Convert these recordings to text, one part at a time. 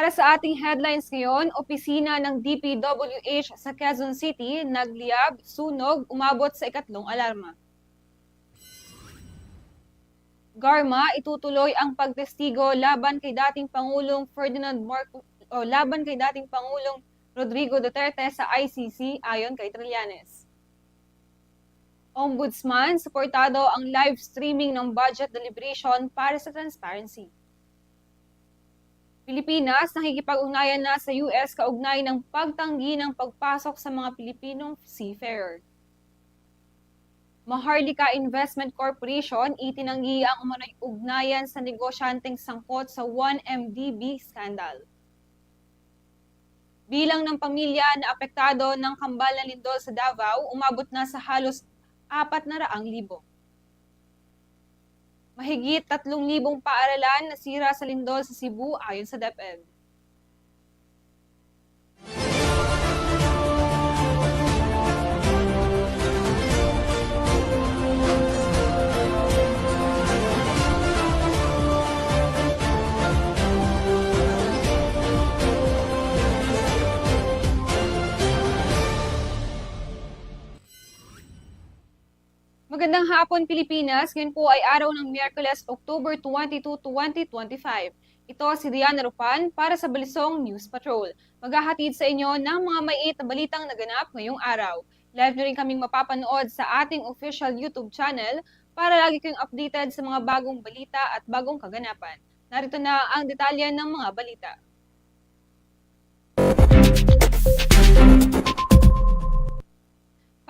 Para sa ating headlines ngayon, opisina ng DPWH sa Quezon City nagliyab, sunog, umabot sa ikatlong alarma. Garma, itutuloy ang pagtestigo laban kay dating Pangulong Ferdinand Marcos o laban kay dating Pangulong Rodrigo Duterte sa ICC ayon kay Trillanes. Ombudsman, suportado ang live streaming ng budget deliberation para sa transparency. Pilipinas nakikipag-ugnayan na sa US kaugnay ng pagtanggi ng pagpasok sa mga Pilipinong seafarer. Maharlika Investment Corporation itinanggi ang umano'y ugnayan sa negosyanteng sangkot sa 1MDB scandal. Bilang ng pamilya na apektado ng kambal na lindol sa Davao, umabot na sa halos 400,000. Mahigit 3,000 paaralan nasira sa lindol sa Cebu ayon sa DepEd. Magandang hapon Pilipinas. Ngayon po ay araw ng Miyerkules, October 22, 2025. Ito si Diana Rupan para sa Balisong News Patrol. Maghahatid sa inyo ng mga maiit na balitang naganap ngayong araw. Live nyo rin kaming mapapanood sa ating official YouTube channel para lagi kayong updated sa mga bagong balita at bagong kaganapan. Narito na ang detalye ng mga balita.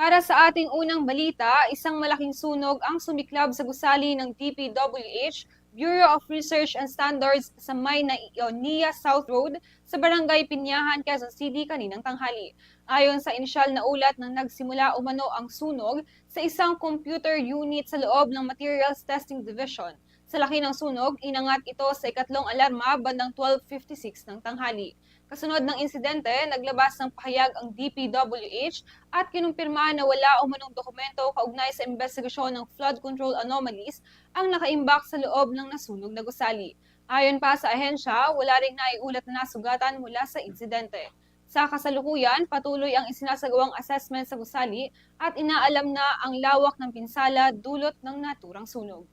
Para sa ating unang balita, isang malaking sunog ang sumiklab sa gusali ng DPWH, Bureau of Research and Standards sa may na Ionia South Road sa Barangay Pinyahan, Quezon City kaninang tanghali. Ayon sa inisyal na ulat nang nagsimula umano ang sunog sa isang computer unit sa loob ng Materials Testing Division. Sa laki ng sunog, inangat ito sa ikatlong alarma bandang 12.56 ng tanghali. Kasunod ng insidente, naglabas ng pahayag ang DPWH at kinumpirma na wala umanong dokumento kaugnay sa investigasyon ng flood control anomalies ang nakaimbak sa loob ng nasunog na gusali. Ayon pa sa ahensya, wala ring naiulat na nasugatan mula sa insidente. Sa kasalukuyan, patuloy ang isinasagawang assessment sa gusali at inaalam na ang lawak ng pinsala dulot ng naturang sunog.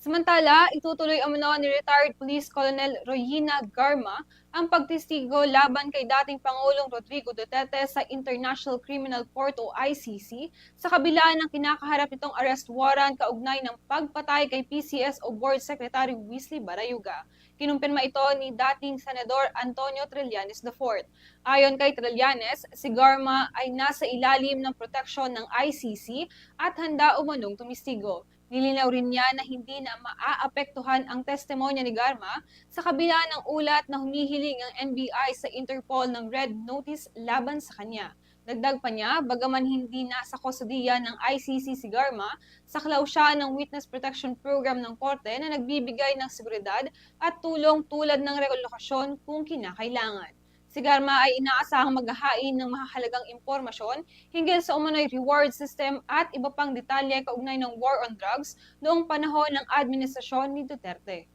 Samantala, itutuloy umano ni retired Police Colonel Royina Garma ang pagtestigo laban kay dating Pangulong Rodrigo Duterte sa International Criminal Court o ICC sa kabila ng kinakaharap nitong arrest warrant kaugnay ng pagpatay kay PCS o Board Secretary Wesley Barayuga. Kinumpirma ito ni dating Senador Antonio Trillanes IV. Ayon kay Trillanes, si Garma ay nasa ilalim ng proteksyon ng ICC at handa umanong tumistigo. Nilinaw rin niya na hindi na maaapektuhan ang testimonya ni Garma sa kabila ng ulat na humihiling ang NBI sa Interpol ng red notice laban sa kanya. Dagdag pa niya, bagaman hindi na sa kustodiya ng ICC si Garma, saklaw siya ng Witness Protection Program ng Korte na nagbibigay ng seguridad at tulong tulad ng relokasyon kung kinakailangan. Si Garma ay inaasahang maghahain ng mahalagang impormasyon hinggil sa umano'y reward system at iba pang detalye kaugnay ng war on drugs noong panahon ng administrasyon ni Duterte.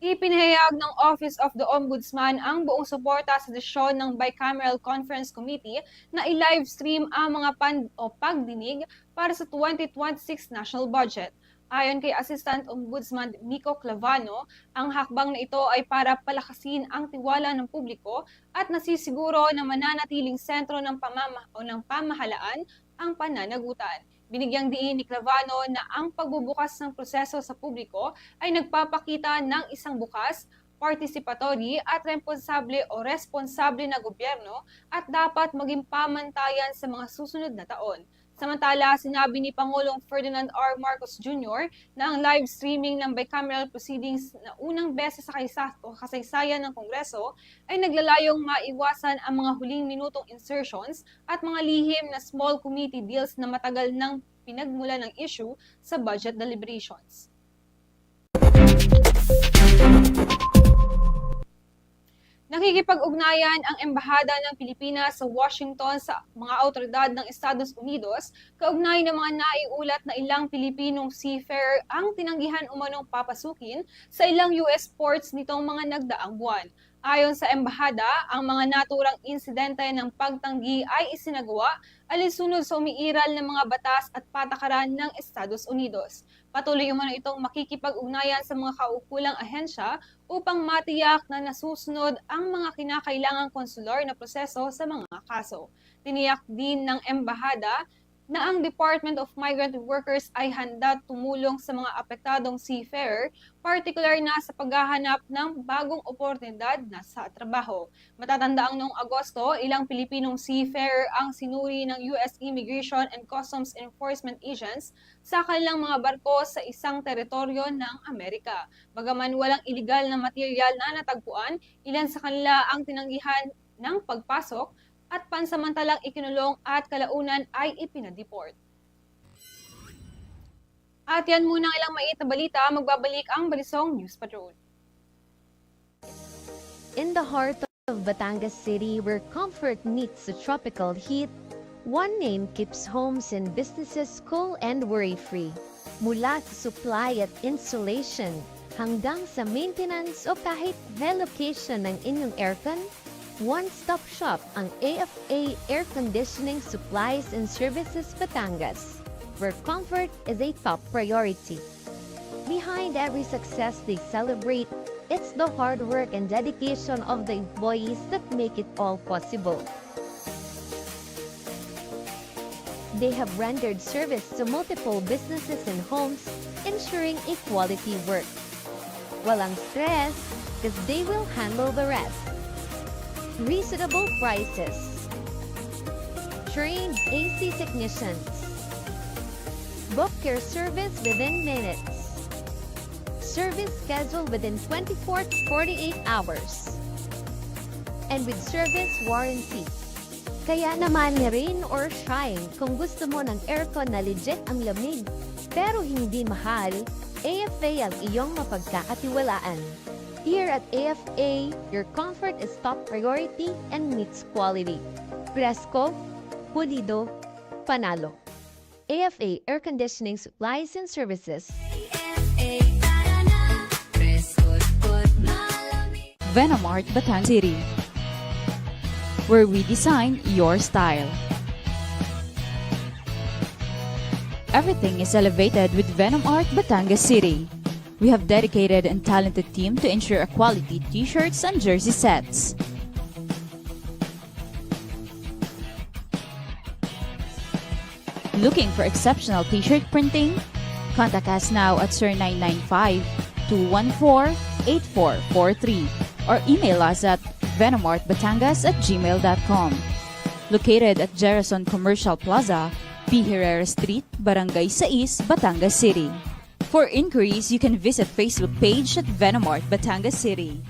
Ipinahayag ng Office of the Ombudsman ang buong suporta sa desisyon ng Bicameral Conference Committee na i-live stream ang mga pan o pagdinig para sa 2026 national budget. Ayon kay Assistant Ombudsman Nico Clavano, ang hakbang na ito ay para palakasin ang tiwala ng publiko at nasisiguro na mananatiling sentro ng pamama o ng pamahalaan ang pananagutan. Binigyang diin ni Clavano na ang pagbubukas ng proseso sa publiko ay nagpapakita ng isang bukas, participatory at responsable o responsable na gobyerno at dapat maging pamantayan sa mga susunod na taon. Samantala, sinabi ni Pangulong Ferdinand R. Marcos Jr. na ang live streaming ng bicameral proceedings na unang beses sa kasaysayan ng Kongreso ay naglalayong maiwasan ang mga huling minutong insertions at mga lihim na small committee deals na matagal nang pinagmula ng issue sa budget deliberations. Nakikipag-ugnayan ang Embahada ng Pilipinas sa Washington sa mga autoridad ng Estados Unidos kaugnay ng mga naiulat na ilang Pilipinong seafarer ang tinanggihan umanong papasukin sa ilang US ports nitong mga nagdaang buwan. Ayon sa embahada, ang mga naturang insidente ng pagtanggi ay isinagawa alinsunod sa umiiral ng mga batas at patakaran ng Estados Unidos. Patuloy umano itong makikipag-ugnayan sa mga kaukulang ahensya upang matiyak na nasusunod ang mga kinakailangang konsular na proseso sa mga kaso. Tiniyak din ng embahada na ang Department of Migrant Workers ay handa tumulong sa mga apektadong seafarer, partikular na sa paghahanap ng bagong oportunidad na sa trabaho. Matatandaang noong Agosto, ilang Pilipinong seafarer ang sinuri ng US Immigration and Customs Enforcement agents sa kanilang mga barko sa isang teritoryo ng Amerika. Bagaman walang iligal na material na natagpuan, ilan sa kanila ang tinanggihan ng pagpasok at pansamantalang ikinulong at kalaunan ay ipinadeport. At yan muna ang ilang mait na balita, magbabalik ang Balisong News Patrol. In the heart of Batangas City, where comfort meets the tropical heat, one name keeps homes and businesses cool and worry-free. Mula sa supply at installation, hanggang sa maintenance o kahit relocation ng inyong aircon, one-stop shop ang AFA Air Conditioning Supplies and Services Batangas, where comfort is a top priority. Behind every success they celebrate, it's the hard work and dedication of the employees that make it all possible. They have rendered service to multiple businesses and homes, ensuring a quality work. Walang stress, because they will handle the rest. Reasonable prices. Trained AC technicians. Book your service within minutes. Service scheduled within 24 to 48 hours. And with service warranty. Kaya naman rain or shine, kung gusto mo ng aircon na legit ang lamig, pero hindi mahal, AFA ang iyong mapagkakatiwalaan. Here at AFA, your comfort is top priority and meets quality. Presko, pulido, panalo. AFA Air Conditioning Supplies and Services. Venomart Batangas City, where we design your style. Everything is elevated with Venom Art Batangas City. We have dedicated and talented team to ensure a quality t-shirts and jersey sets. Looking for exceptional t-shirt printing? Contact us now at Sir 995-214-8443 or email us at venomartbatangas at gmail.com. Located at Jerason Commercial Plaza, P. Herrera Street, Barangay Sais, Batangas City. For inquiries, you can visit Facebook page at Venomart Batangas City.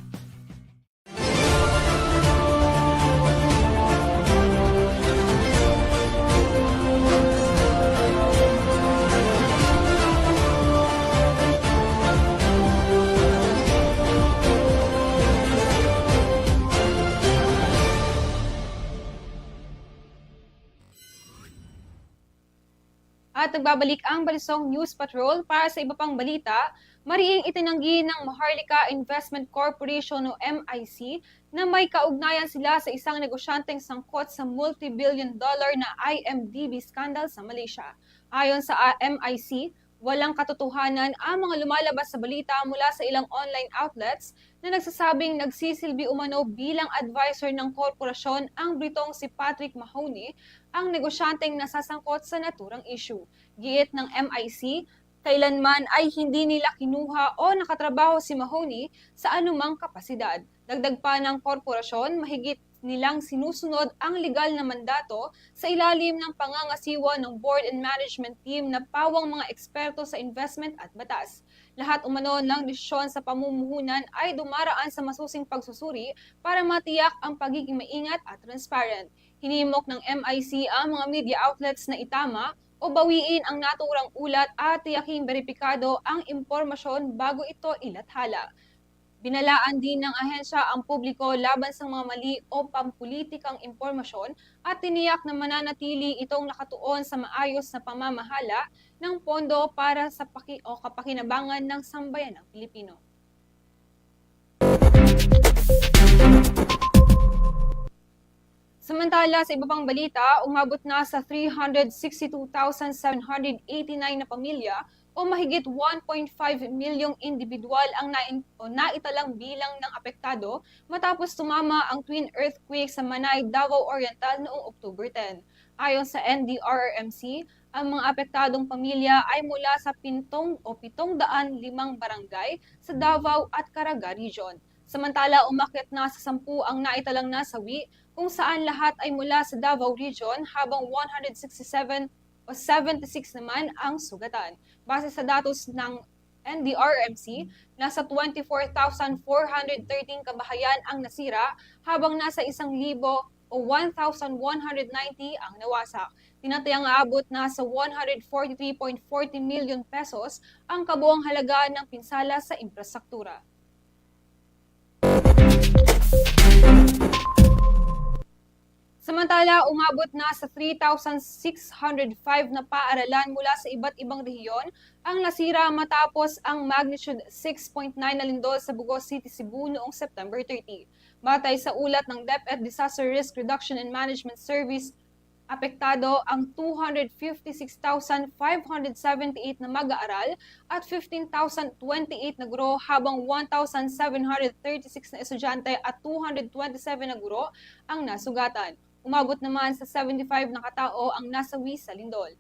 At nagbabalik ang Balisong News Patrol para sa iba pang balita, mariing itinanggi ng Maharlika Investment Corporation o MIC na may kaugnayan sila sa isang negosyanteng sangkot sa multi-billion dollar na IMDB scandal sa Malaysia. Ayon sa ah, MIC, walang katotohanan ang mga lumalabas sa balita mula sa ilang online outlets na nagsasabing nagsisilbi umano bilang advisor ng korporasyon ang Britong si Patrick Mahoney ang negosyanteng nasasangkot sa naturang issue. Giit ng MIC, kailanman ay hindi nila kinuha o nakatrabaho si Mahoney sa anumang kapasidad. Dagdag pa ng korporasyon, mahigit nilang sinusunod ang legal na mandato sa ilalim ng pangangasiwa ng board and management team na pawang mga eksperto sa investment at batas. Lahat umano ng desisyon sa pamumuhunan ay dumaraan sa masusing pagsusuri para matiyak ang pagiging maingat at transparent. Hinimok ng MIC ang mga media outlets na itama o bawiin ang naturang ulat at tiyaking beripikado ang impormasyon bago ito ilathala. Binalaan din ng ahensya ang publiko laban sa mga mali o pampulitikang impormasyon at tiniyak na mananatili itong nakatuon sa maayos na pamamahala ng pondo para sa paki o kapakinabangan ng sambayanang Pilipino. Samantala, sa iba pang balita, umabot na sa 362,789 na pamilya o mahigit 1.5 milyong individual ang nain, o naitalang bilang ng apektado matapos tumama ang twin earthquake sa Manay, Davao Oriental noong October 10. Ayon sa NDRRMC, ang mga apektadong pamilya ay mula sa pintong o pitong daan limang barangay sa Davao at Caraga Region. Samantala, umakyat na sa sampu ang naitalang nasawi kung saan lahat ay mula sa Davao Region habang 167 o 76 naman ang sugatan. Base sa datos ng NDRMC, nasa 24,413 kabahayan ang nasira habang nasa 1,000 o 1,190 ang nawasak. Tinatayang aabot na sa 143.40 million pesos ang kabuang halaga ng pinsala sa infrastruktura. Samantala, umabot na sa 3,605 na paaralan mula sa iba't ibang rehiyon ang nasira matapos ang magnitude 6.9 na lindol sa Bugos City, Cebu noong September 30. Batay sa ulat ng DepEd Disaster Risk Reduction and Management Service, apektado ang 256,578 na mag-aaral at 15,028 na guro habang 1,736 na estudyante at 227 na guro ang nasugatan. Umabot naman sa 75 na katao ang nasawi sa lindol.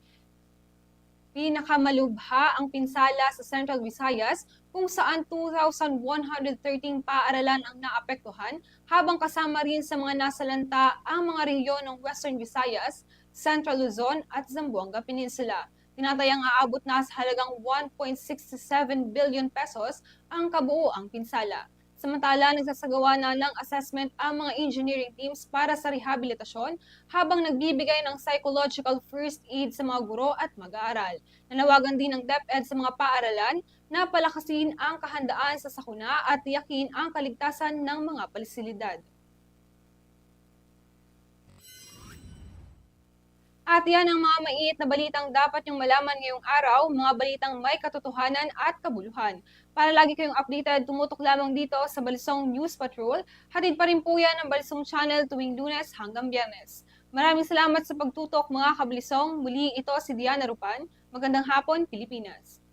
Pinakamalubha ang pinsala sa Central Visayas kung saan 2,113 paaralan ang naapektuhan habang kasama rin sa mga nasalanta ang mga rehiyon ng Western Visayas, Central Luzon at Zamboanga Peninsula. Tinatayang aabot na sa halagang 1.67 billion pesos ang kabuoang pinsala. Samantala, nagsasagawa na ng assessment ang mga engineering teams para sa rehabilitasyon habang nagbibigay ng psychological first aid sa mga guro at mag-aaral. Nanawagan din ng DepEd sa mga paaralan na palakasin ang kahandaan sa sakuna at tiyakin ang kaligtasan ng mga palisilidad. At yan ang mga maiit na balitang dapat niyong malaman ngayong araw, mga balitang may katotohanan at kabuluhan. Para lagi kayong updated, tumutok lamang dito sa Balisong News Patrol. Hatid pa rin po yan ang Balisong Channel tuwing lunes hanggang biyernes. Maraming salamat sa pagtutok mga kabalisong. Muli ito si Diana Rupan. Magandang hapon, Pilipinas.